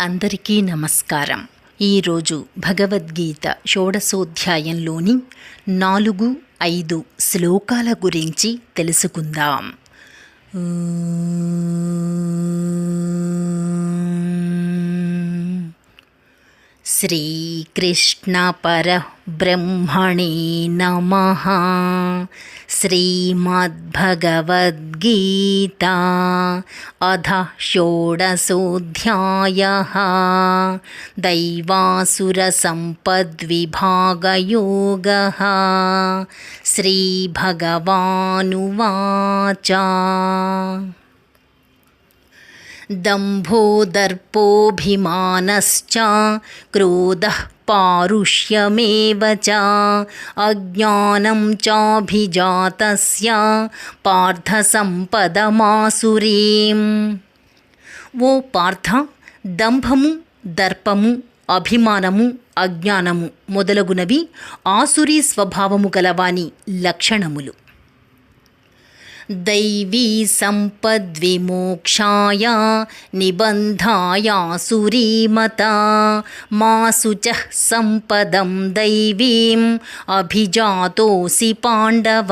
అందరికీ నమస్కారం. ఈరోజు భగవద్గీత షోడశోధ్యాయంలోని నాలుగు ఐదు శ్లోకాల గురించి తెలుసుకుందాం. श्रीकृष्णपरब्रह्मणे नमः। श्रीमद्भगवद्गीता अध षोडशोऽध्यायः। दैवासुरसम्पद्विभागयोगः। श्रीभगवानुवाच। दम्भोदर्पोऽभिमानश्च क्रोधः पारुष्यमेव च अज्ञानं चाभिजातस्य पार्थसम्पदमासुरीम् ఓ పార్థ దంభము దర్పము అభిమానము అజ్ఞానము మొదలగునవి ఆసురీ స్వభావము గలవాని లక్షణములు దైవీ సంపద్విమోక్షాయ నిబంధాయాసురీమత మాసు చ సంపదం దైవీం అభిజాతోసి పాండవ.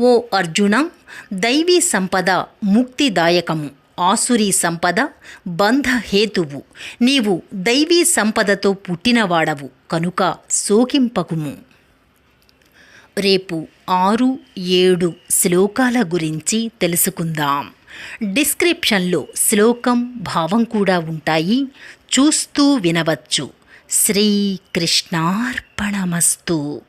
ఓ అర్జున దైవీ సంపద ముక్తిదాయకము ఆసురీ సంపద బంధహేతువు. నీవు దైవీ సంపదతో పుట్టినవాడవు కనుక సోకింపకుము రేపు ఆరు ఏడు శ్లోకాల గురించి తెలుసుకుందాం. డిస్క్రిప్షన్లో శ్లోకం భావం కూడా ఉంటాయి. చూస్తూ వినవచ్చు. శ్రీకృష్ణార్పణమస్తు.